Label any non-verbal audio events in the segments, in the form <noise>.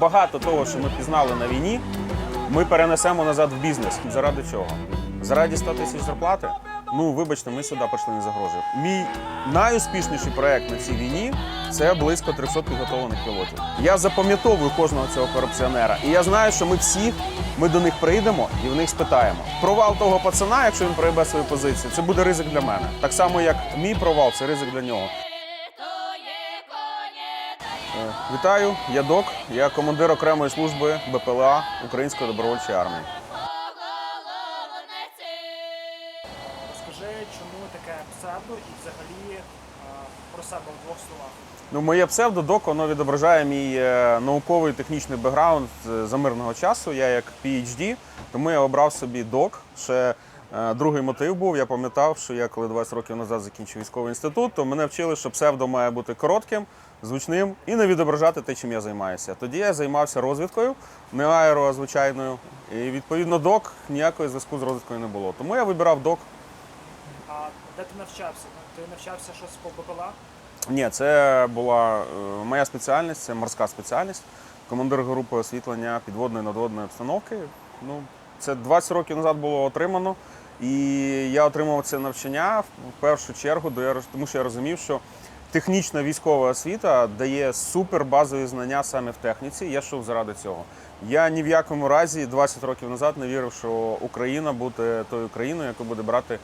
Багато того, що ми пізнали на війні, ми перенесемо назад в бізнес. Заради чого? Заради 100 тисяч зарплати? Ну, вибачте, ми сюди пішли не за. Мій найуспішніший проект на цій війні це близько 300 підготовлених пілотів. Я запам'ятовую кожного цього корупціонера, і я знаю, що ми всіх ми до них прийдемо і в них спитаємо. Провал того пацана, якщо він прояве свою позицію, це буде ризик для мене. Так само, як мій провал, це ризик для нього. Е, Вітаю, я док. Я командир окремої служби БПЛА Української добровольчої армії. Розкажи, чому таке псевдо і взагалі е, про себе в двох словах. Ну, моє псевдодок воно відображає мій е, науковий технічний бекграунд за мирного часу. Я як PhD, тому я обрав собі док. Ще другий мотив був. Я пам'ятав, що я коли 20 років назад закінчив військовий інститут, то мене вчили, що псевдо має бути коротким, звучним і не відображати те, чим я займаюся. Тоді я займався розвідкою, не аеро, а звичайною. І відповідно док ніякого зв'язку з розвідкою не було. Тому я вибирав док. А де ти навчався? Ти навчався щось по БПЛА? Ні, це була е, моя спеціальність, це морська спеціальність. Командир групи освітлення підводної надводної обстановки. Ну, це 20 років назад було отримано. І я отримав це навчання в першу чергу, тому що я розумів, що технічна військова освіта дає супер базові знання саме в техніці. Я йшов заради цього. Я ні в якому разі 20 років назад не вірив, що Україна буде тою країною, яка буде брати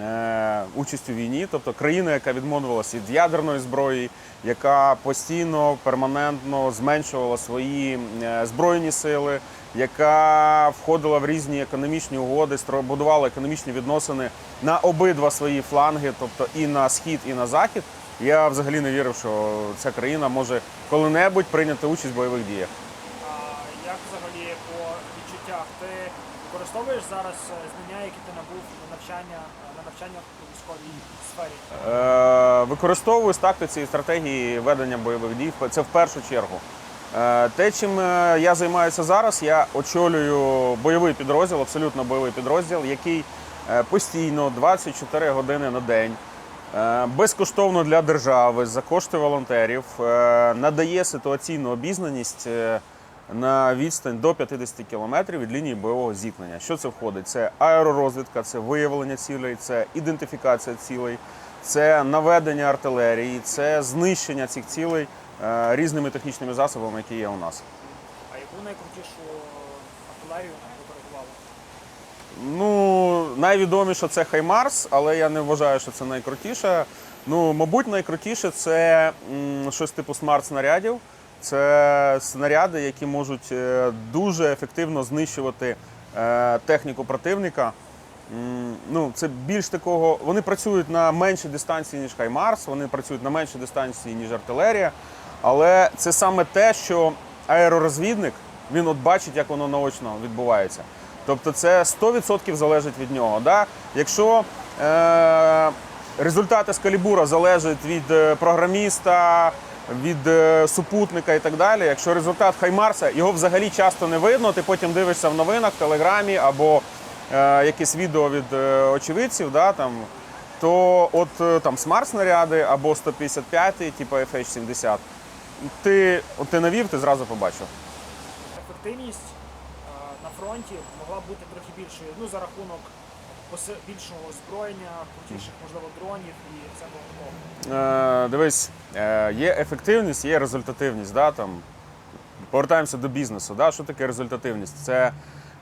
е, участь у війні, тобто країна, яка відмовилася від ядерної зброї, яка постійно перманентно зменшувала свої е, збройні сили, яка входила в різні економічні угоди, будувала економічні відносини на обидва свої фланги, тобто і на схід, і на захід. Я взагалі не вірив, що ця країна може коли-небудь прийняти участь в бойових діях. А як взагалі по відчуттях? Ти використовуєш зараз е, знання, які ти набув на навчання на навчаннях у військовій сфері? Е, використовую з тактиці і стратегії ведення бойових дій. Це в першу чергу. Е, Те, чим е, я займаюся зараз, я очолюю бойовий підрозділ, абсолютно бойовий підрозділ, який постійно 24 години на день. Е, Безкоштовно для держави за кошти волонтерів е, надає ситуаційну обізнаність е, на відстань до 50 кілометрів від лінії бойового зіткнення. Що це входить? Це аеророзвідка, це виявлення цілей, це ідентифікація цілей, це наведення артилерії, це знищення цих цілей різними технічними засобами, які є у нас. А яку найкрутішу артилерію? Ну, найвідоміше це Хаймарс, але я не вважаю, що це найкрутіше. Ну, мабуть, найкрутіше це щось типу смарт-снарядів. Це снаряди, які можуть е, дуже ефективно знищувати е, техніку противника. Ну, це більш такого. Вони працюють на меншій дистанції, ніж Хаймарс, вони працюють на меншій дистанції, ніж артилерія. Але це саме те, що аеророзвідник він от бачить, як воно наочно відбувається. Тобто це 100% залежить від нього. Да? Якщо е, результати з калібура залежать від е, програміста, від е, супутника і так далі. Якщо результат Хаймарса, його взагалі часто не видно, ти потім дивишся в новинах, в телеграмі або е, якесь відео від е, очевидців, да, там, то от е, там смарт-снаряди або 155, типу FH-70, ти, от ти навів, ти зразу побачив. Ефективність фронті могла бути трохи більшою, ну за рахунок більшого озброєння, крутіших, можливо, дронів і всякого такого. Е, дивись, е, є ефективність, є результативність. Да, там. Повертаємося до бізнесу. Да? Що таке результативність? Це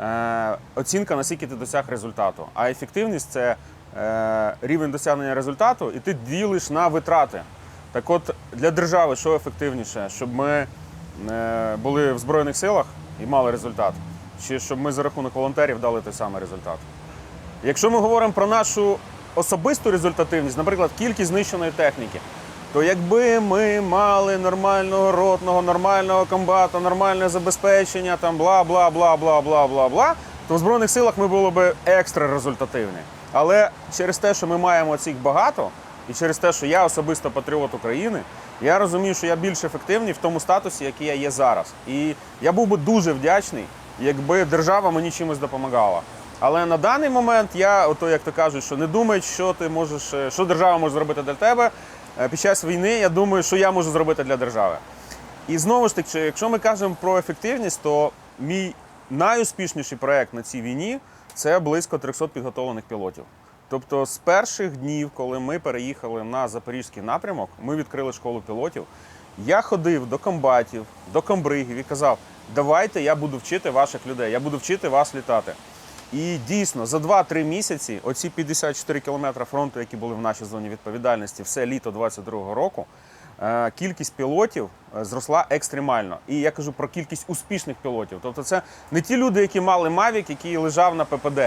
е, оцінка, наскільки ти досяг результату. А ефективність це е, рівень досягнення результату, і ти ділиш на витрати. Так от для держави що ефективніше, щоб ми е, були в Збройних силах і мали результат, чи щоб ми за рахунок волонтерів дали той самий результат. Якщо ми говоримо про нашу особисту результативність, наприклад, кількість знищеної техніки, то якби ми мали нормального ротного, нормального комбата, нормальне забезпечення, там бла бла бла бла бла бла бла, то в Збройних силах ми було б екстра результативні. Але через те, що ми маємо цих багато, і через те, що я особисто патріот України, я розумію, що я більш ефективний в тому статусі, який я є зараз. І я був би дуже вдячний, якби держава мені чимось допомагала. Але на даний момент я, ото як то кажуть, що не думай, що ти можеш, е, що держава може зробити для тебе. Е, Під час війни я думаю, що я можу зробити для держави. І знову ж таки, якщо ми кажемо про ефективність, то мій найуспішніший проект на цій війні це близько 300 підготовлених пілотів. Тобто, з перших днів, коли ми переїхали на запорізький напрямок, ми відкрили школу пілотів. Я ходив до комбатів, до комбригів і казав: давайте я буду вчити ваших людей, я буду вчити вас літати. І дійсно за 2-3 місяці оці 54 кілометри фронту, які були в нашій зоні відповідальності, все літо 22-го року, е, кількість пілотів е, зросла екстремально. І я кажу про кількість успішних пілотів. Тобто, це не ті люди, які мали Mavic, який лежав на ППД,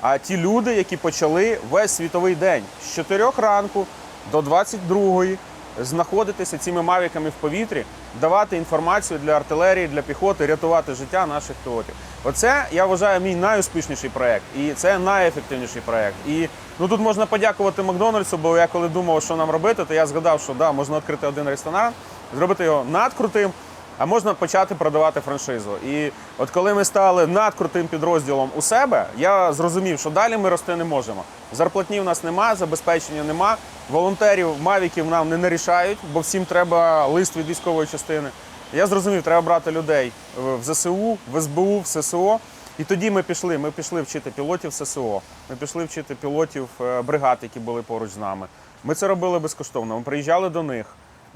а ті люди, які почали весь світовий день з 4 ранку до 22-ї знаходитися цими мавіками в повітрі, давати інформацію для артилерії, для піхоти, рятувати життя наших пілотів. Оце я вважаю мій найуспішніший проект, і це найефективніший проект. І ну тут можна подякувати Макдональдсу, бо я коли думав, що нам робити, то я згадав, що да, можна відкрити один ресторан, зробити його надкрутим. А можна почати продавати франшизу. І от коли ми стали надкрутим підрозділом у себе, я зрозумів, що далі ми рости не можемо. Зарплатні в нас немає, забезпечення нема. Волонтерів, мавіків нам не нарішають, бо всім треба лист від військової частини. Я зрозумів, треба брати людей в ЗСУ, в СБУ, в ССО. І тоді ми пішли. Ми пішли вчити пілотів ССО. Ми пішли вчити пілотів е, бригад, які були поруч з нами. Ми це робили безкоштовно. Ми приїжджали до них.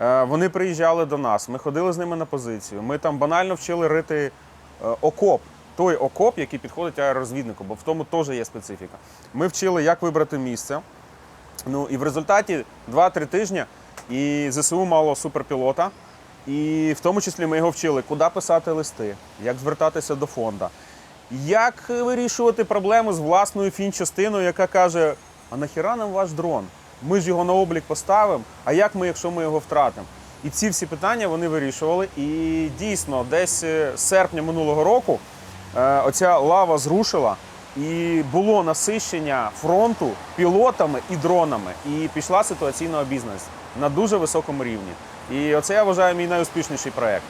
Е, Вони приїжджали до нас. Ми ходили з ними на позицію. Ми там банально вчили рити е, окоп. Той окоп, який підходить аеророзвіднику, бо в тому теж є специфіка. Ми вчили, як вибрати місце. Ну і в результаті 2-3 тижні і ЗСУ мало суперпілота. І в тому числі ми його вчили, куди писати листи, як звертатися до фонда, як вирішувати проблему з власною фінчастиною, яка каже: а нахіра нам ваш дрон? Ми ж його на облік поставимо. А як ми, якщо ми його втратимо? І ці всі питання вони вирішували. І дійсно, десь е, з серпня минулого року е, оця лава зрушила, і було насищення фронту пілотами і дронами. І пішла ситуаційна обізнаність на дуже високому рівні. І оце я вважаю мій найуспішніший проект.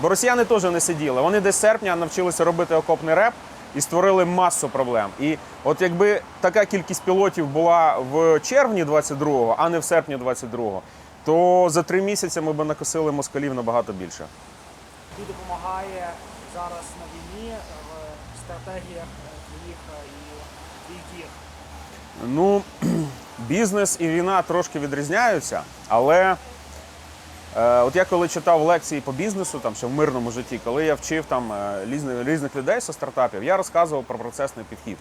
Бо росіяни теж не сиділи. Вони десь серпня навчилися робити окопний реп і створили масу проблем. І от якби така кількість пілотів була в червні 22-го, а не в серпні 22-го, то за три місяці ми б накосили москалів набагато більше. Тобі допомагає зараз на війні е, в стратегіях е, твоїх е, і твоїх діях. Ну, <clears throat> бізнес і війна трошки відрізняються, але от я коли читав лекції по бізнесу, там ще в мирному житті, коли я вчив там е, різних, різних людей зі стартапів, я розказував про процесний підхід.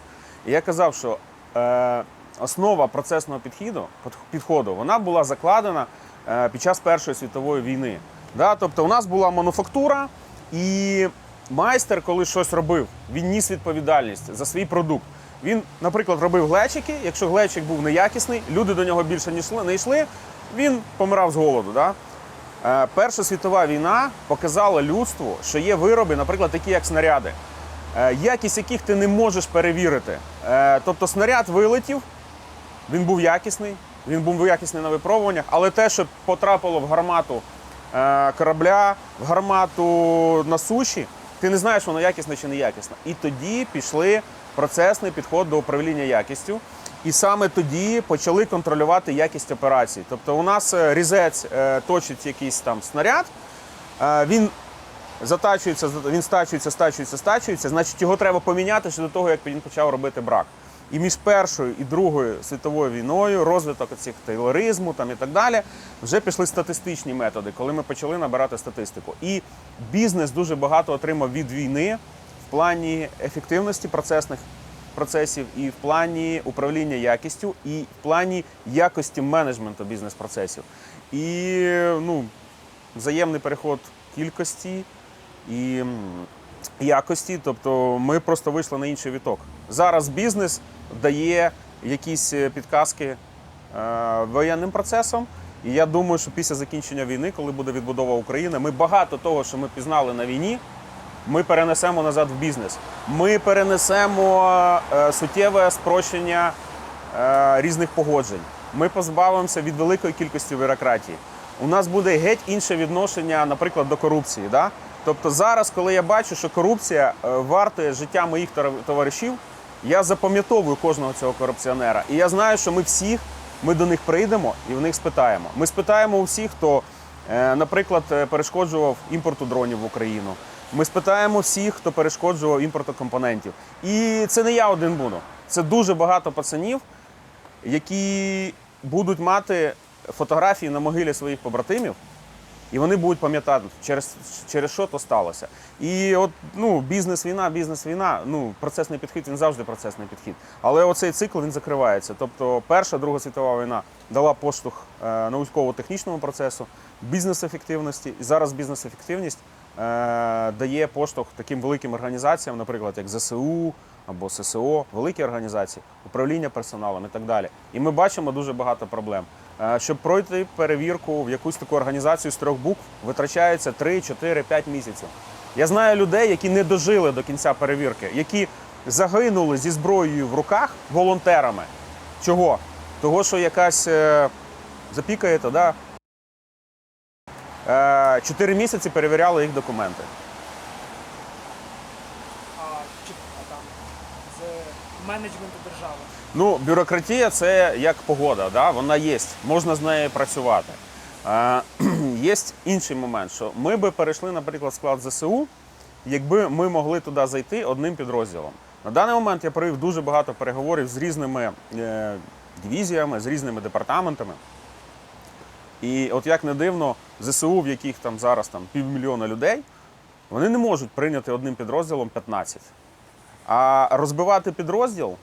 І я казав, що е, основа процесного підходу, підходу вона була закладена е, під час Першої світової війни. Да? Тобто у нас була мануфактура, і майстер, коли щось робив, він ніс відповідальність за свій продукт. Він, наприклад, робив глечики. Якщо глечик був неякісний, люди до нього більше не йшли він помирав з голоду. Да? Е, Перша світова війна показала людству, що є вироби, наприклад, такі як снаряди, е, якість яких ти не можеш перевірити. Е, Тобто снаряд вилетів, він був якісний, він був якісний на випробуваннях, але те, що потрапило в гармату корабля, в гармату на суші, ти не знаєш, воно якісне чи не якісне. І тоді пішли процесний підход до управління якістю. І саме тоді почали контролювати якість операцій. Тобто, у нас е, різець е, точить якийсь там снаряд, е, він затачується, він стачується, стачується, стачується, значить його треба поміняти ще до того, як він почав робити брак. І між Першою і Другою світовою війною розвиток цих тейлоризму там і так далі вже пішли статистичні методи, коли ми почали набирати статистику. І бізнес дуже багато отримав від війни в плані ефективності процесних процесів, і в плані управління якістю, і в плані якості менеджменту бізнес-процесів. І ну, взаємний переход кількості і якості. Тобто ми просто вийшли на інший віток. Зараз бізнес дає якісь е, підказки е, воєнним процесом. І я думаю, що після закінчення війни, коли буде відбудова України, ми багато того, що ми пізнали на війні, ми перенесемо назад в бізнес. Ми перенесемо е, суттєве спрощення е, різних погоджень. Ми позбавимося від великої кількості бюрократії. У нас буде геть інше відношення, наприклад, до корупції. Да? Тобто зараз, коли я бачу, що корупція е, вартує життя моїх товаришів, я запам'ятовую кожного цього корупціонера. І я знаю, що ми всіх, ми до них прийдемо і в них спитаємо. Ми спитаємо у всіх, хто наприклад, перешкоджував імпорту дронів в Україну. Ми спитаємо всіх, хто перешкоджував імпорту компонентів. І це не я один буду. Це дуже багато пацанів, які будуть мати фотографії на могилі своїх побратимів, і вони будуть пам'ятати, через, через що то сталося. І от ну, бізнес-війна, бізнес-війна, ну, процесний підхід, він завжди процесний підхід. Але оцей цикл він закривається. Тобто, Перша, Друга світова війна дала поштовх е, науково-технічному процесу, бізнес-ефективності. І зараз бізнес-ефективність дає поштовх таким великим організаціям, наприклад, як ЗСУ або ССО, великі організації, управління персоналом і так далі. І ми бачимо дуже багато проблем. Е, Щоб пройти перевірку в якусь таку організацію з трьох букв, витрачається 3, 4, 5 місяців. Я знаю людей, які не дожили до кінця перевірки, які загинули зі зброєю в руках волонтерами. Чого? Того, що якась е, запікаєте, да? Е, Чотири місяці перевіряли їх документи. А, чи там з менеджменту держави. Ну, бюрократія це як погода, да? вона є, можна з нею працювати. Е, <clears throat> є інший момент, що ми би перейшли, наприклад, склад ЗСУ, якби ми могли туди зайти одним підрозділом. На даний момент я провів дуже багато переговорів з різними е, дивізіями, з різними департаментами. І от як не дивно, ЗСУ, в яких там зараз там півмільйона людей, вони не можуть прийняти одним підрозділом 15. А розбивати підрозділ, е,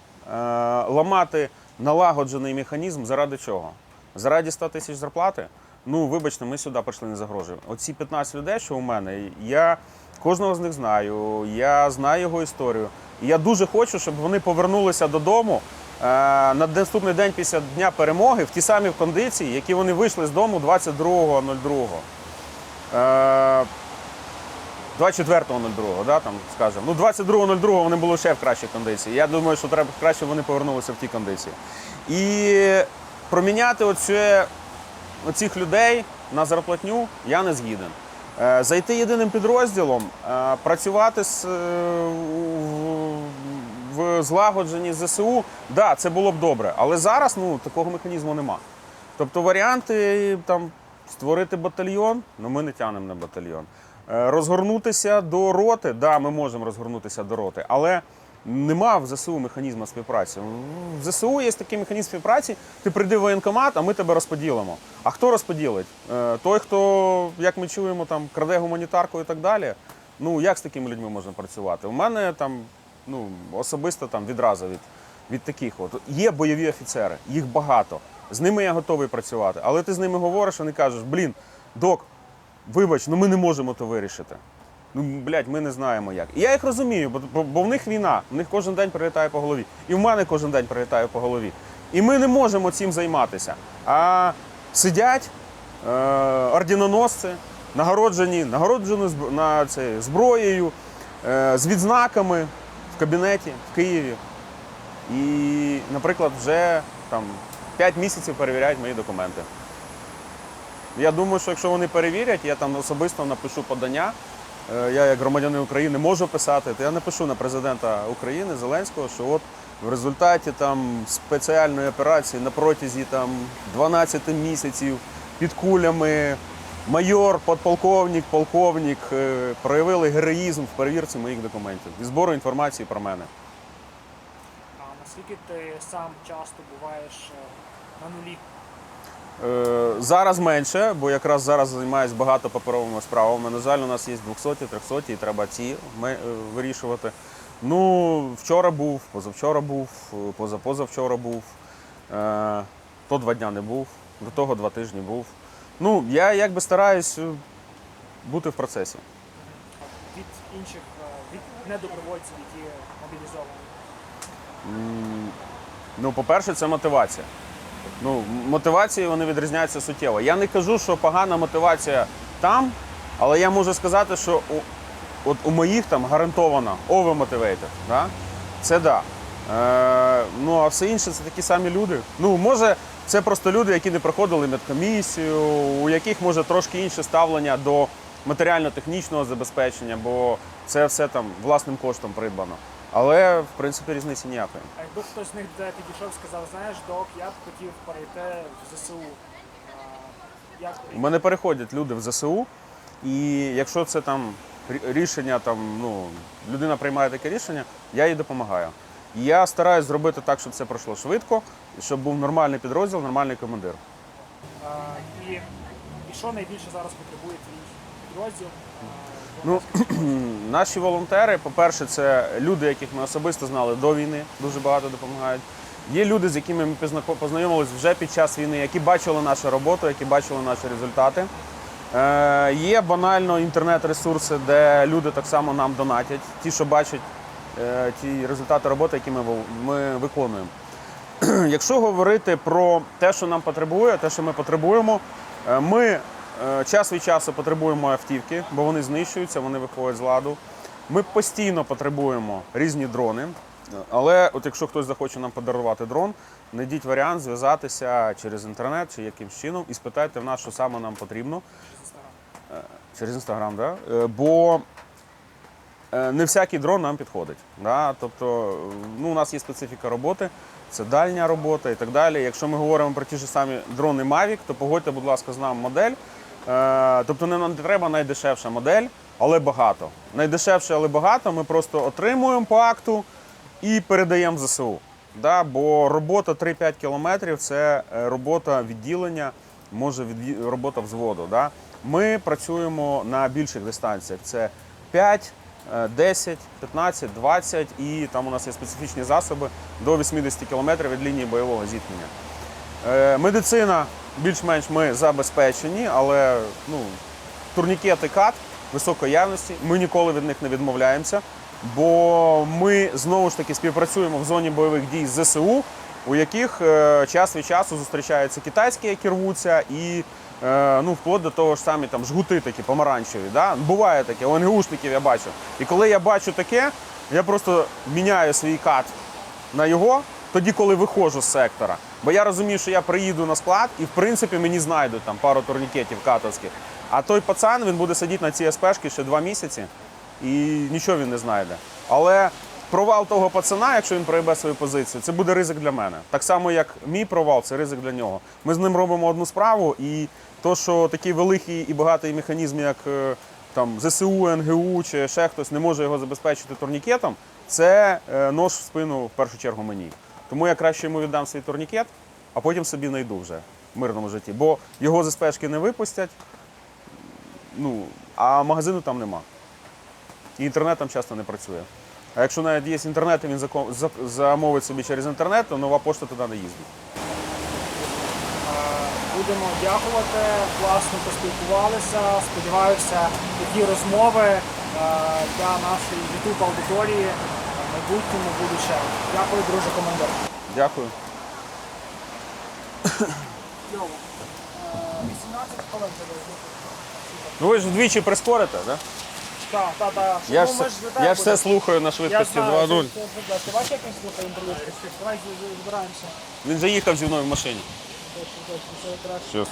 ламати налагоджений механізм заради чого? Заради 100 тисяч зарплати? Ну, вибачте, ми сюди прийшли не загрожуємо. Оці 15 людей, що у мене, я кожного з них знаю, я знаю його історію. І я дуже хочу, щоб вони повернулися додому на наступний день після Дня перемоги в ті самі кондиції, які вони вийшли з дому 22.02. Е, 24.02, да, там, скажемо. Ну, 22.02 вони були ще в кращій кондиції. Я думаю, що треба краще, вони повернулися в ті кондиції. І проміняти оце, оцих людей на зарплатню я не згіден. Е, Зайти єдиним підрозділом, е, працювати з, е, злагодженні ЗСУ, да, це було б добре. Але зараз ну, такого механізму нема. Тобто варіанти там створити батальйон, ну ми не тягнемо на батальйон. Е, Розгорнутися до роти, да, ми можемо розгорнутися до роти, але нема в ЗСУ механізму співпраці. В ЗСУ є такий механізм співпраці. Ти прийди в воєнкомат, а ми тебе розподілимо. А хто розподілить? Е, Той, хто, як ми чуємо, там краде гуманітарку і так далі. Ну як з такими людьми можна працювати? У мене там ну, особисто там відразу від, від таких. От. Є бойові офіцери, їх багато. З ними я готовий працювати. Але ти з ними говориш, вони кажуть, блін, док, вибач, ну ми не можемо то вирішити. Ну, блядь, ми не знаємо як. І я їх розумію, бо, бо, бо в них війна, в них кожен день прилітає по голові. І в мене кожен день прилітає по голові. І ми не можемо цим займатися. А сидять е, орденоносці, нагороджені, нагороджені зб- на, це, зброєю, е, з відзнаками кабінеті в Києві. І, наприклад, вже там 5 місяців перевіряють мої документи. Я думаю, що якщо вони перевірять, я там особисто напишу подання. Е, Я, як громадянин України, можу писати, то я напишу на президента України Зеленського, що от в результаті там спеціальної операції на протязі там 12 місяців під кулями майор, подполковник, полковник е, проявили героїзм в перевірці моїх документів і збору інформації про мене. А наскільки ти сам часто буваєш е, на нулі? Е, Зараз менше, бо якраз зараз займаюся багато паперовими справами. На жаль, у нас є 200, 300 і треба ці е, вирішувати. Ну, вчора був, позавчора був, позапозавчора був. Е, То два дня не був, до того два тижні був. Ну, я якби стараюсь е, бути в процесі. Від інших, е, від недобровольців, які мобілізовані. М, Ну, по-перше, це мотивація. Ну, мотивації вони відрізняються суттєво. Я не кажу, що погана мотивація там, але я можу сказати, що у, от у моїх там гарантовано over-motivated. Да? Це да. Е, ну, а все інше це такі самі люди. Ну, може, це просто люди, які не проходили медкомісію, у яких може трошки інше ставлення до матеріально-технічного забезпечення, бо це все там власним коштом придбано. Але в принципі різниці ніякої. А якби хтось з них підійшов сказав, знаєш, док, я б хотів перейти в ЗСУ. а, Як У мене переходять люди в ЗСУ, і якщо це там рі- рішення, там, ну, людина приймає таке рішення, я їй допомагаю. Я стараюсь зробити так, щоб це пройшло швидко, щоб був нормальний підрозділ, нормальний командир. а, і, і що найбільше зараз потребує твій підрозділ? Ну, <clears throat> Наші волонтери, по-перше, це люди, яких ми особисто знали до війни, дуже багато допомагають. Є люди, з якими ми познайомились вже під час війни, які бачили нашу роботу, які бачили наші результати. Е, є банально інтернет-ресурси, де люди так само нам донатять, ті, що бачать ті результати роботи, які ми, ми виконуємо. <clears throat> Якщо говорити про те, що нам потребує, те, що ми потребуємо, е, ми е, час від часу потребуємо автівки, бо вони знищуються, вони виходять з ладу. Ми постійно потребуємо різні дрони. Але от якщо хтось захоче нам подарувати дрон, знайдіть варіант зв'язатися через інтернет чи якимсь чином і спитайте в нас, що саме нам потрібно. Через інстаграм, да? Е, бо е, не всякий дрон нам підходить. Да? Тобто, е, ну, у нас є специфіка роботи, це дальня робота і так далі. Якщо ми говоримо про ті ж самі дрони Mavic, то погодьте, будь ласка, з нами модель. Е, Тобто не нам треба найдешевша модель, але багато. Найдешевше, але багато ми просто отримуємо по акту і передаємо в ЗСУ. Да? Бо робота 3-5 кілометрів це е, робота відділення, може відді- робота взводу. Да? Ми працюємо на більших дистанціях. Це 5, е, 10, 15, 20 і там у нас є специфічні засоби до 80 кілометрів від лінії бойового зіткнення. Е, Медицина більш-менш ми забезпечені, але ну, турнікети кат високої явності. Ми ніколи від них не відмовляємося, бо ми знову ж таки співпрацюємо в зоні бойових дій з ЗСУ, у яких е, час від часу зустрічаються китайські, які рвуться, і ну, вплоть до того ж самі там жгути такі помаранчеві. Да? Буває таке, ОНГУшників я бачу. І коли я бачу таке, я просто міняю свій кат на його тоді, коли виходжу з сектора. Бо я розумію, що я приїду на склад і в принципі мені знайдуть там пару турнікетів катовських. А той пацан він буде сидіти на цій СПшці ще два місяці і нічого він не знайде. Але провал того пацана, якщо він проїбе свою позицію, це буде ризик для мене. Так само, як мій провал, це ризик для нього. Ми з ним робимо одну справу, і то, що такий великий і багатий механізм, як е, там ЗСУ, НГУ чи ще хтось не може його забезпечити турнікетом, це е, нож в спину в першу чергу мені. Тому я краще йому віддам свій турнікет, а потім собі знайду вже в мирному житті. Бо його з спешки не випустять, ну, а магазину там нема. І інтернет там часто не працює. А якщо навіть є інтернет, і він замовить собі через інтернет, то нова пошта туди не їздить. Е, Будемо дякувати, класно поспілкувалися. Сподіваюся, такі розмови е, для нашої youtube аудиторії в майбутньому будуть ще. Дякую, друже командир. Дякую. 18 хвилин тебе. Ну ви ж вдвічі прискорите, так? Да? Так, так, так. Я ж, Ну, все- я ж все слухаю на швидкості знаю, 2.0. це- це- це- Ти бачиш, як він слухає інтерв'ю? Давай збираємося. Він же їхав зі мною в машині. Точно,